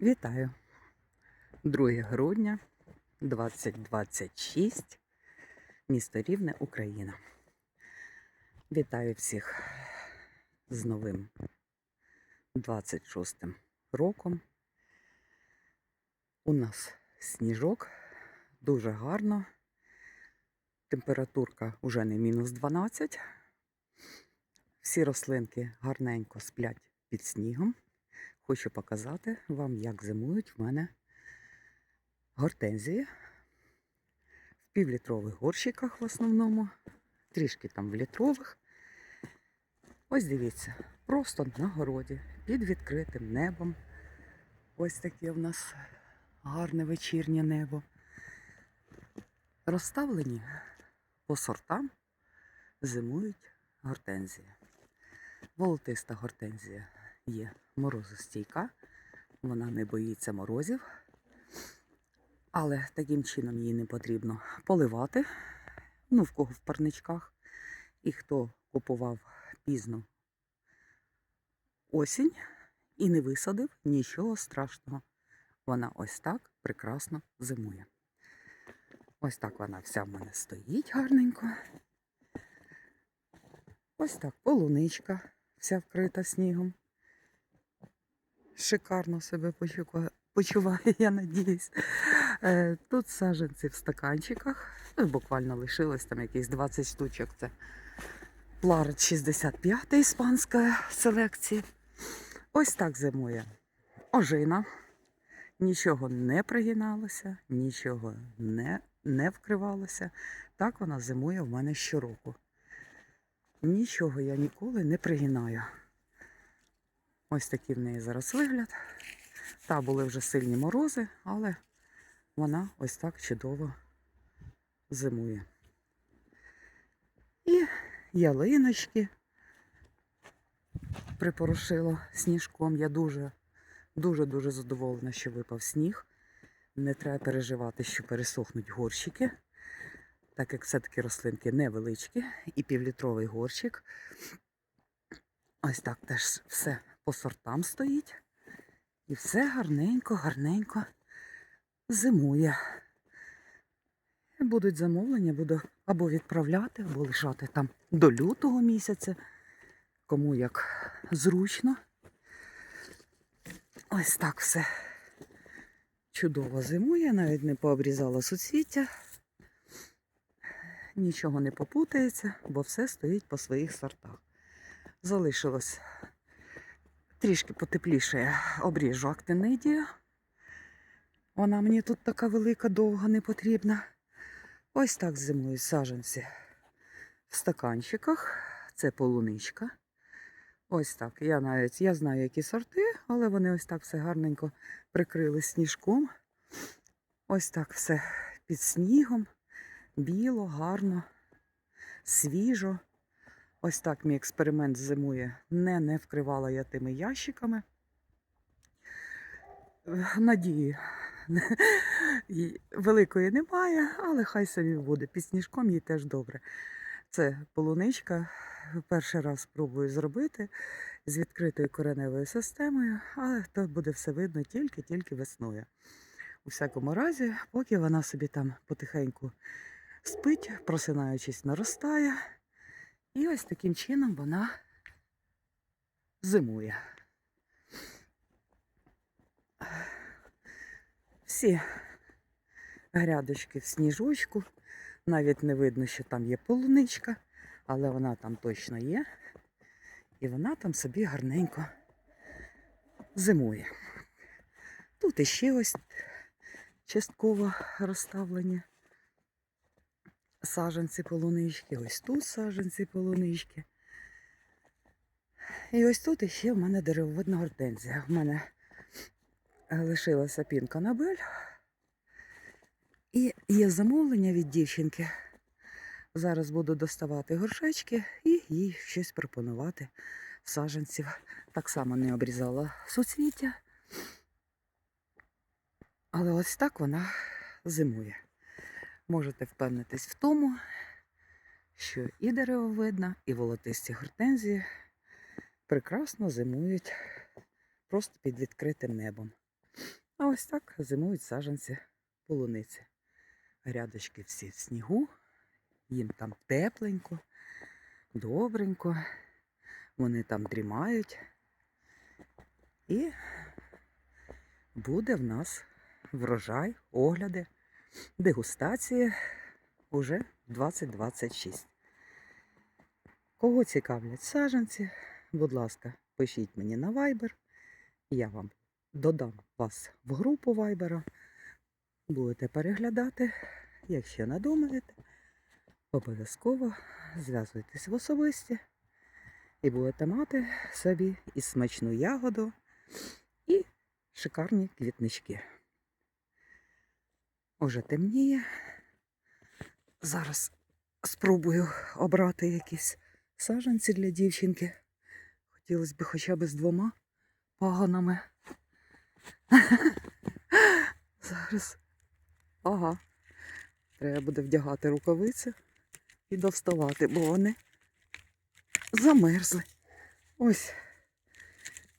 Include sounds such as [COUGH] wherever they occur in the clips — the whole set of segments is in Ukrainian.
Вітаю! 2 грудня 2026, місто Рівне, Україна. Вітаю всіх з новим 26 роком. У нас сніжок, дуже гарно. Температурка вже не мінус 12. Всі рослинки гарненько сплять під снігом. Хочу показати вам, як зимують в мене гортензії. В півлітрових горщиках в основному, трішки там в літрових. Ось дивіться, просто на городі, під відкритим небом. Ось таке в нас гарне вечірнє небо. Розставлені по сортам зимують гортензії. Волотиста гортензія є морозостійка, вона не боїться морозів, але таким чином її не потрібно поливати. Ну, в кого в парничках. І хто купував пізно осінь і не висадив, нічого страшного. Вона ось так прекрасно зимує. Ось так вона вся в мене стоїть гарненько. Ось так полуничка вся вкрита снігом. Шикарно себе почуває, [LAUGHS] я надіюсь. Е, Тут саджанці в стаканчиках. Ну, Буквально лишилось там якісь 20 штучок. Це Пларет 65 іспанської селекції. Ось так зимує ожина. Нічого не пригиналося, нічого не, не вкривалося. Так вона зимує в мене щороку. Нічого я ніколи не пригинаю. Ось такий в неї зараз вигляд. Та були вже сильні морози, але вона ось так чудово зимує. І ялиночки припорошила сніжком. Я дуже, дуже, дуже задоволена, що випав сніг. Не треба переживати, що пересохнуть горщики, так як все-таки рослинки невеличкі і півлітровий горщик. Ось так теж все по сортам стоїть. І все гарненько, гарненько зимує. Будуть замовлення, буду або відправляти, або лишати там до лютого місяця. Кому як зручно. Ось так все чудово зимує, навіть не пообрізала суцвіття. Нічого не попутається, бо все стоїть по своїх сортах. Залишилось трішки потепліше обріжу актинидію. Вона мені тут така велика, довга, не потрібна. Ось так зимують саджанці в стаканчиках. Це полуничка. Ось так. Я навіть я знаю, які сорти, але вони ось так все гарненько прикрили сніжком. Ось так все під снігом. Біло, гарно, свіжо. Ось так мій експеримент зимує. Не, не вкривала я тими ящиками. Надії [LAUGHS] великої немає, але хай собі буде. Під сніжком їй теж добре. Це полуничка. Перший раз спробую зробити з відкритою кореневою системою, але то буде все видно тільки-тільки весною. У всякому разі, поки вона собі там потихеньку спить, просинаючись, наростає. І ось таким чином вона зимує. Всі грядочки в сніжочку. Навіть не видно, що там є полуничка, але вона там точно є. І вона там собі гарненько зимує. Тут іще ось частково розставлені саджанці полунички, ось тут саджанці полунички. І ось тут іще в мене деревовидна гортензія. В мене лишилася пінка Набель. І є замовлення від дівчинки. Зараз буду доставати горшечки і їй щось пропонувати саджанців. Так само не обрізала суцвіття. Але ось так вона зимує. Можете впевнитись в тому, що і деревовидна, і волотисті гортензії прекрасно зимують просто під відкритим небом. А ось так зимують саджанці полуниці. Грядочки всі в снігу, їм там тепленько, добренько. Вони там дрімають. І буде в нас врожай, огляди, дегустації уже 2026. Кого цікавлять саджанці, будь ласка, пишіть мені на Viber. Я вам додам вас в групу Viber. Будете переглядати. Якщо надумаєте, обов'язково зв'язуйтесь в особисті і будете мати собі і смачну ягоду, і шикарні квітнички. Уже темніє. Зараз спробую обрати якісь саджанці для дівчинки. Хотілося б хоча б з двома пагонами. [LAUGHS] Зараз. Ага. Треба буде вдягати рукавиці і довставати, бо вони замерзли. Ось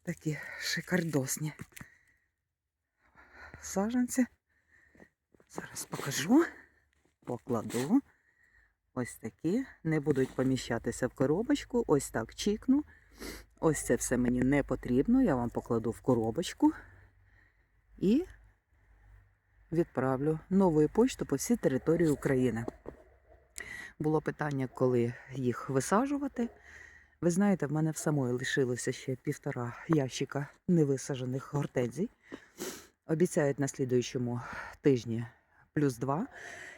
такі шикардосні саджанці. Зараз покажу, покладу. Ось такі. Не будуть поміщатися в коробочку. Ось так чікну. Ось це все мені не потрібно. Я вам покладу в коробочку і відправлю новою поштою по всій території України. Було питання, коли їх висаджувати. Ви знаєте, в мене в самої лишилося ще півтора ящика невисаджених гортензій. Обіцяють на слідуючому тижні плюс два.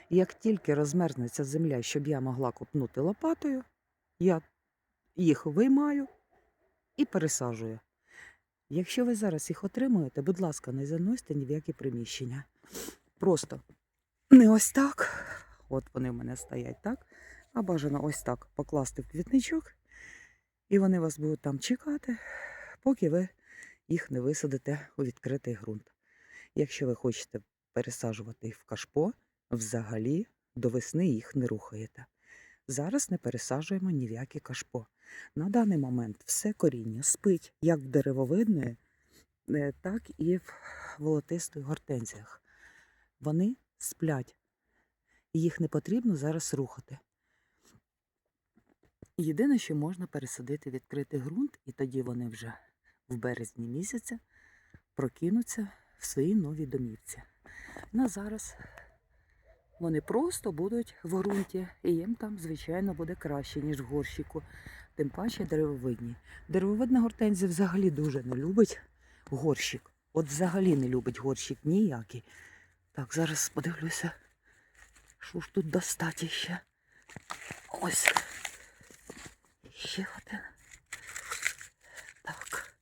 Як тільки розмерзнеться земля, щоб я могла копнути лопатою, я їх виймаю і пересаджую. Якщо ви зараз їх отримуєте, будь ласка, не заносьте ні в які приміщення. Просто не ось так. От вони в мене стоять так. А бажано ось так покласти в квітничок, і вони вас будуть там чекати, поки ви їх не висадите у відкритий ґрунт. Якщо ви хочете пересаджувати їх в кашпо, взагалі до весни їх не рухаєте. Зараз не пересаджуємо ні в яке кашпо. На даний момент все коріння спить як в деревовидної, е, так і в волотистих гортензіях. Вони сплять. Їх не потрібно зараз рухати. Єдине, що можна пересадити відкритий ґрунт, і тоді вони вже в березні місяця прокинуться в своїй новій домівці. На зараз вони просто будуть в ґрунті, і їм там, звичайно, буде краще, ніж в горщику. Тим паче деревовидні. Деревовидна гортензія взагалі дуже не любить горщик. От взагалі не любить горщик ніякий. Так, зараз подивлюся, що ж тут достати ще. Ось. Ще один. Так.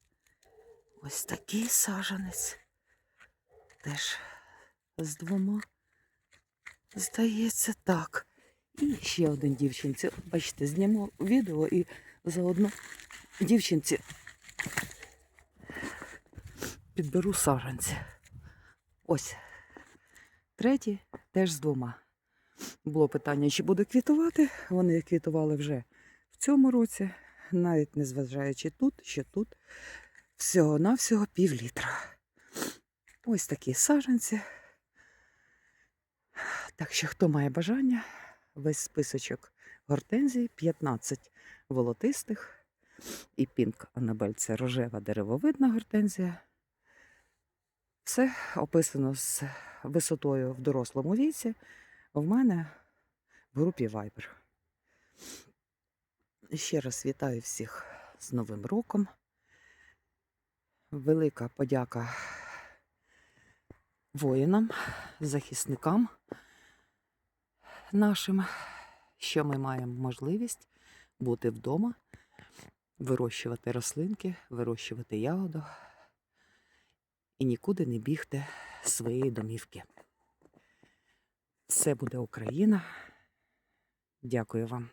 Ось такий сажанець. Теж з двома. Здається, так. І ще один дівчинці. Бачите, зніму відео і заодно дівчинці підберу сажанці. Ось. Третій теж з двома. Було питання, чи буде квітувати. Вони квітували вже в цьому році, навіть не зважаючи тут, що тут всього-навсього пів літра. Ось такі саженці. Так що, хто має бажання, весь списочок гортензій, 15 волотистих і пінк Анабель це рожева деревовидна гортензія. Все описано з висотою в дорослому віці. В мене в групі Viber. Ще раз вітаю всіх з Новим роком. Велика подяка воїнам, захисникам нашим, що ми маємо можливість бути вдома, вирощувати рослинки, вирощувати ягоду і нікуди не бігти з своєї домівки. Все буде Україна. Дякую вам.